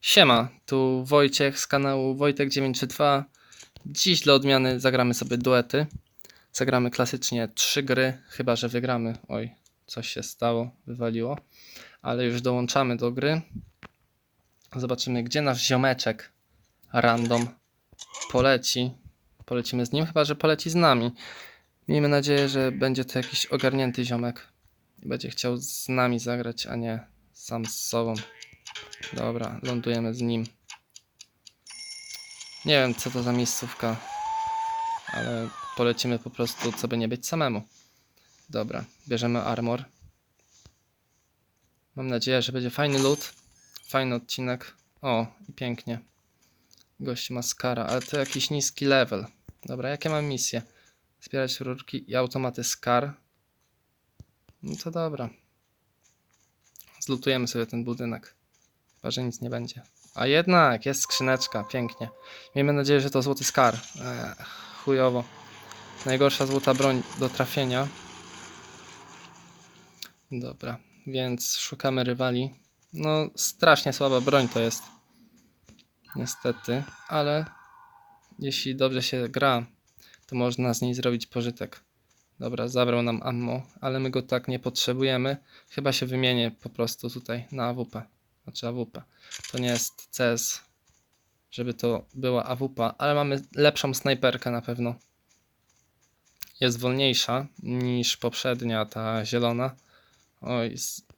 Siema, tu Wojciech z kanału Wojtek932. Dziś dla odmiany zagramy sobie duety. Zagramy klasycznie trzy gry, chyba że wygramy. Oj, coś się stało, wywaliło. Ale już dołączamy do gry. Zobaczymy, gdzie nasz ziomeczek random poleci. Polecimy z nim, chyba że poleci z nami. Miejmy nadzieję, że będzie to jakiś ogarnięty ziomek. I będzie chciał z nami zagrać, a nie sam z sobą. Dobra, lądujemy z nim. Nie wiem, co to za miejscówka, ale polecimy po prostu, co by nie być samemu. Dobra, bierzemy armor. Mam nadzieję, że będzie fajny loot, fajny odcinek. O, i pięknie. Gość ma skara, ale to jakiś niski level. Dobra, jakie mam misje? Zbierać rurki i automaty skar. No to dobra. Zlutujemy sobie ten budynek. Chyba, że nic nie będzie. A jednak, jest skrzyneczka, pięknie. Miejmy nadzieję, że to złoty skar. Ech, chujowo. Najgorsza złota broń do trafienia. Dobra, więc szukamy rywali. No, strasznie słaba broń to jest. Niestety, ale jeśli dobrze się gra, to można z niej zrobić pożytek. Dobra, zabrał nam ammo, ale my go tak nie potrzebujemy. Chyba się wymienię po prostu tutaj na AWP. Znaczy AWP. To nie jest CS, żeby to była AWP, ale mamy lepszą snajperkę na pewno. Jest wolniejsza niż poprzednia, ta zielona. Oj,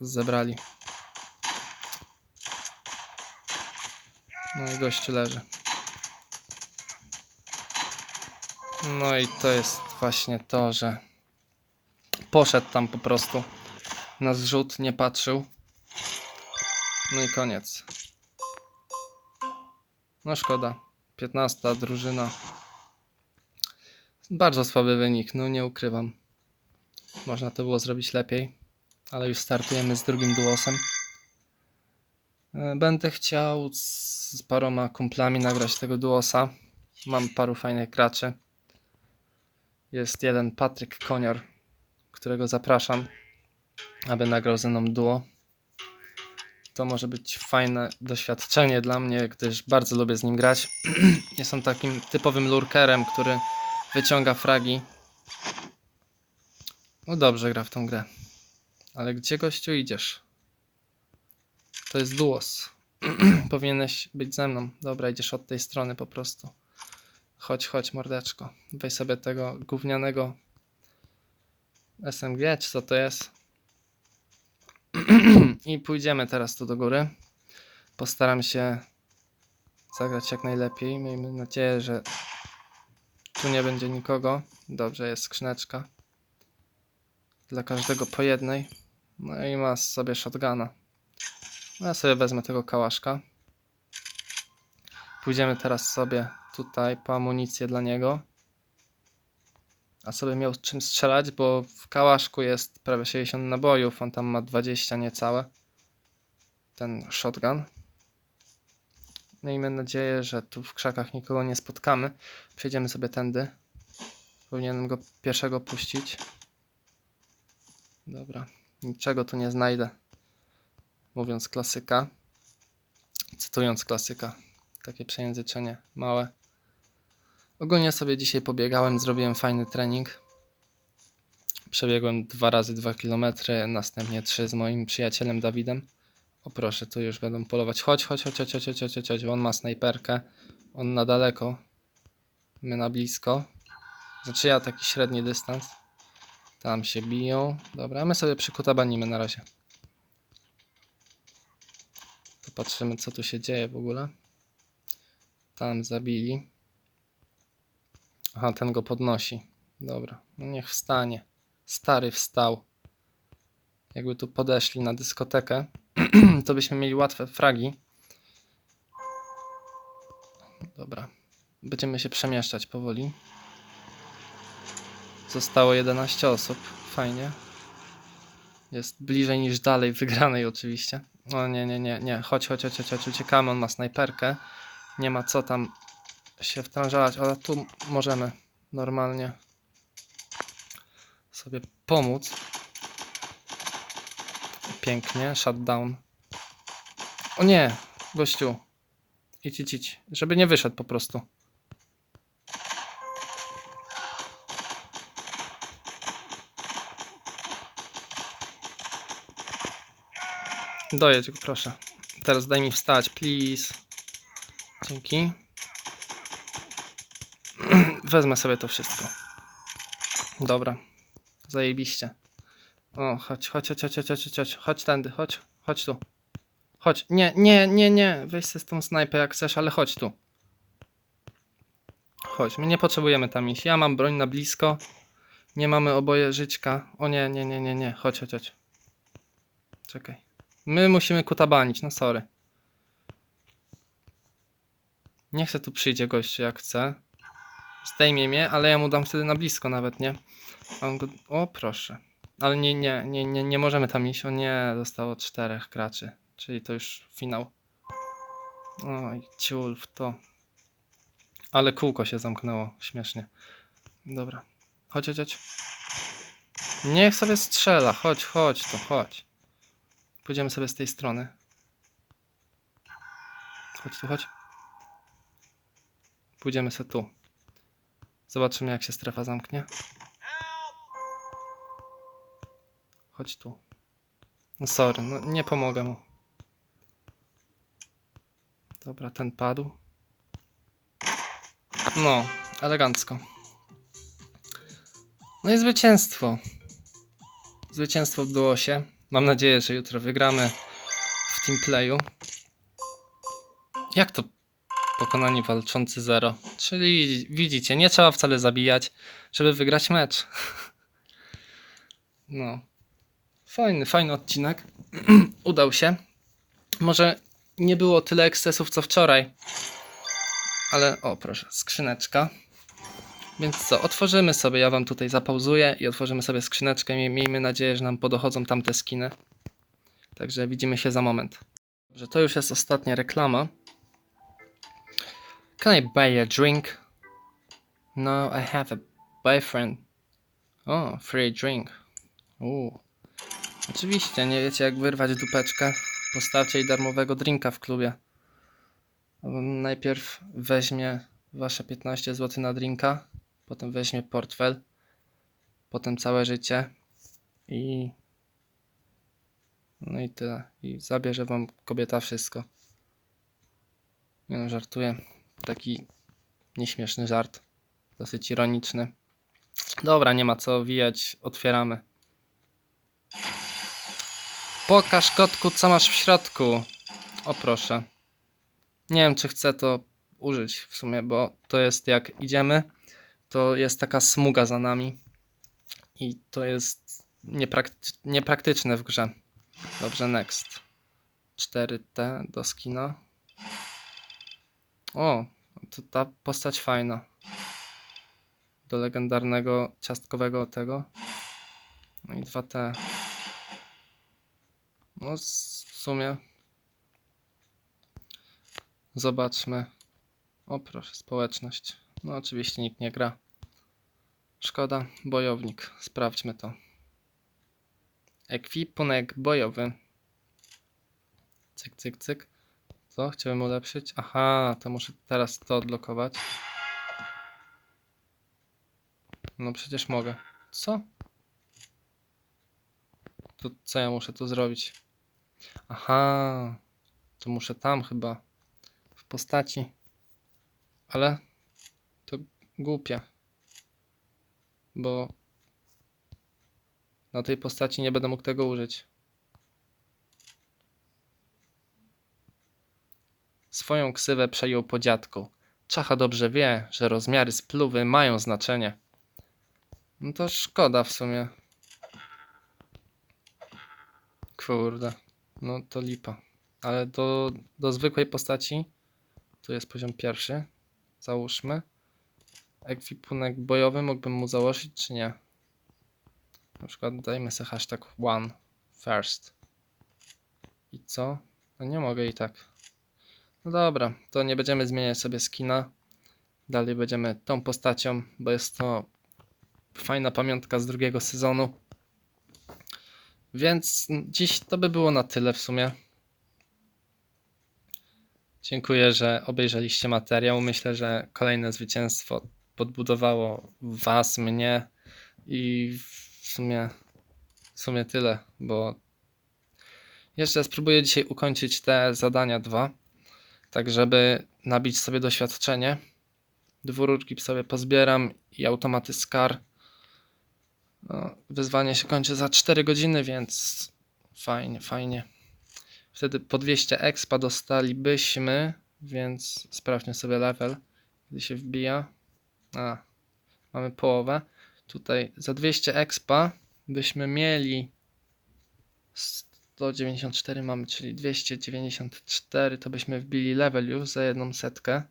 zebrali. No i gościu leży. No i to jest właśnie to, że poszedł tam po prostu na zrzut, nie patrzył. No i koniec. No szkoda. 15 drużyna. Bardzo słaby wynik, no nie ukrywam. Można to było zrobić lepiej, ale już startujemy z drugim duosem. E, Będę chciał z paroma kumplami nagrać tego duosa. Mam paru fajnych graczy. Jest jeden Patryk Konior, którego zapraszam, aby nagrał ze mną duo. To może być fajne doświadczenie dla mnie, gdyż bardzo lubię z nim grać. Jest on takim typowym lurkerem, który wyciąga fragi. No dobrze gra w tą grę. Ale gdzie gościu idziesz? To jest duos. Powinieneś być ze mną. Dobra, idziesz od tej strony po prostu. Chodź, chodź, mordeczko. Weź sobie tego gównianego SMG, czy co to jest? I pójdziemy teraz tu do góry. Postaram się zagrać jak najlepiej. Miejmy nadzieję, że tu nie będzie nikogo. Dobrze, jest skrzyneczka. Dla każdego po jednej. No i ma sobie shotguna. No ja sobie wezmę tego kałaszka. Pójdziemy teraz sobie tutaj po amunicję dla niego. A sobie miał czym strzelać, bo w kałaszku jest prawie 60 nabojów, on tam ma 20 niecałe. Ten shotgun. Miejmy nadzieję, że tu w krzakach nikogo nie spotkamy. Przejdziemy sobie tędy. Powinienem go pierwszego puścić. Dobra, niczego tu nie znajdę. Mówiąc klasyka. Cytując klasyka. Takie przejęzyczenie małe. Ogólnie sobie dzisiaj pobiegałem, zrobiłem fajny trening. Przebiegłem dwa razy 2 km, następnie trzy z moim przyjacielem Dawidem. O proszę, tu już będą polować. Chodź, chodź, chodź, chodź, chodź, chodź, chodź, chodź. On ma snajperkę. On na daleko. My na blisko. Znaczy ja taki średni dystans. Tam się biją. Dobra, my sobie przy kutabanimy na razie. Popatrzymy co tu się dzieje w ogóle. Tam zabili. Aha, ten go podnosi. Dobra, no niech wstanie. Stary wstał. Jakby tu podeszli na dyskotekę, to byśmy mieli łatwe fragi. Dobra. Będziemy się przemieszczać powoli. Zostało 11 osób. Fajnie. Jest bliżej niż dalej wygranej oczywiście. O nie, nie, nie, nie. Chodź, chodź, chodź, chodź. uciekamy. On ma snajperkę. Nie ma co tam się wtrążać, ale tu możemy normalnie sobie pomóc. Pięknie, shutdown. O nie! gościu. Idź, idź, idź. Żeby nie wyszedł po prostu. Dojedź go, proszę. Teraz daj mi wstać, please. Dzięki. Wezmę sobie to wszystko. Dobra. Zajebiście. O, chodź, chodź, chodź, chodź, chodź, chodź, chodź, chodź tędy, chodź, chodź tu. Chodź, nie, nie, nie, nie, weź sobie z tą snajpę jak chcesz, ale chodź tu. Chodź, my nie potrzebujemy tam iść. Ja mam broń na blisko. Nie mamy oboje życzka. O nie, nie, nie, nie, nie, chodź, chodź, chodź. Czekaj. My musimy kutabanić, no sorry. Niech se tu przyjdzie gościu jak chce. Zdejmie mnie, ale ja mu dam wtedy na blisko nawet, nie? A On go... O, proszę. Ale nie, nie, nie, nie, nie możemy tam iść. O nie, zostało czterech graczy. Czyli to już finał. Oj, ciul w to. Ale kółko się zamknęło. Śmiesznie. Dobra. Chodź, chodź, chodź. Niech sobie strzela. Chodź, chodź to, chodź. Pójdziemy sobie z tej strony. Chodź tu, chodź. Pójdziemy sobie tu. Zobaczymy, jak się strefa zamknie. Chodź tu. No sorry, no nie pomogę mu. Dobra, ten padł. No, elegancko. No i zwycięstwo. Zwycięstwo odbyło się. Mam nadzieję, że jutro wygramy w teamplayu. Jak to pokonani walczący zero? Czyli widzicie, nie trzeba wcale zabijać, żeby wygrać mecz. No. Fajny, fajny odcinek. Udał się. Może nie było tyle ekscesów co wczoraj. Ale o, proszę, skrzyneczka. Więc co, otworzymy sobie, ja wam tutaj zapauzuję i otworzymy sobie skrzyneczkę. Miej- Miejmy nadzieję, że nam podochodzą tamte skiny. Także widzimy się za moment. Dobrze, to już jest ostatnia reklama. Can I buy a drink? No, I have a boyfriend. O, free drink. Uuu. Oczywiście, nie wiecie jak wyrwać dupeczkę. Postawcie jej darmowego drinka w klubie. Najpierw weźmie wasze 15 zł na drinka, potem weźmie portfel, potem całe życie i no i tyle. I zabierze wam kobieta wszystko. Nie no, żartuję. Taki nieśmieszny żart. Dosyć ironiczny. Dobra, nie ma co wijać. Otwieramy. Pokaż kotku, co masz w środku. O proszę. Nie wiem, czy chcę to użyć w sumie, bo to jest jak idziemy, to jest taka smuga za nami. I to jest nieprakty- niepraktyczne w grze. Dobrze, next. 4T do skina. O, to ta postać fajna. Do legendarnego ciastkowego tego. No i 2T. No w sumie. Zobaczmy. O proszę, społeczność. No oczywiście nikt nie gra. Szkoda, bojownik. Sprawdźmy to. Ekwipunek bojowy. Cyk, cyk, cyk. Co? Chciałem ulepszyć? Aha, to muszę teraz to odblokować. No przecież mogę. Co? To co ja muszę tu zrobić? Aha, to muszę tam chyba w postaci. Ale to głupie. Bo na tej postaci nie będę mógł tego użyć. Swoją ksywę przejął po dziadku. Czacha dobrze wie, że rozmiary spluwy mają znaczenie. No to szkoda w sumie. Kurde. No to lipa. Ale do, do zwykłej postaci tu jest poziom pierwszy. Załóżmy. Ekwipunek bojowy mógłbym mu założyć, czy nie? Na przykład dajmy sobie hashtag one first. I co? No nie mogę i tak. No dobra, to nie będziemy zmieniać sobie skina. Dalej będziemy tą postacią, bo jest to fajna pamiątka z drugiego sezonu. Więc dziś to by było na tyle w sumie. Dziękuję, że obejrzeliście materiał. Myślę, że kolejne zwycięstwo podbudowało Was, mnie i w sumie, w sumie tyle, bo jeszcze spróbuję dzisiaj ukończyć te zadania dwa, tak żeby nabić sobie doświadczenie. Dwururki sobie pozbieram i automaty SCAR. No, wyzwanie się kończy za 4 godziny, więc fajnie, fajnie. Wtedy po 200 expa dostalibyśmy, więc sprawdźmy sobie level, gdy się wbija. A, mamy połowę. Tutaj za 200 expa byśmy mieli 194 mamy, czyli 294 to byśmy wbili level już za jedną setkę.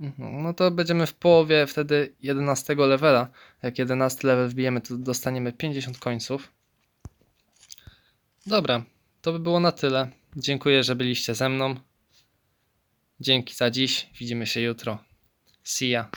Mhm, No to będziemy w połowie wtedy 11 levela. Jak 11 level wbijemy, to dostaniemy 50 końców. Dobra, to by było na tyle. Dziękuję, że byliście ze mną. Dzięki za dziś. Widzimy się jutro. See ya.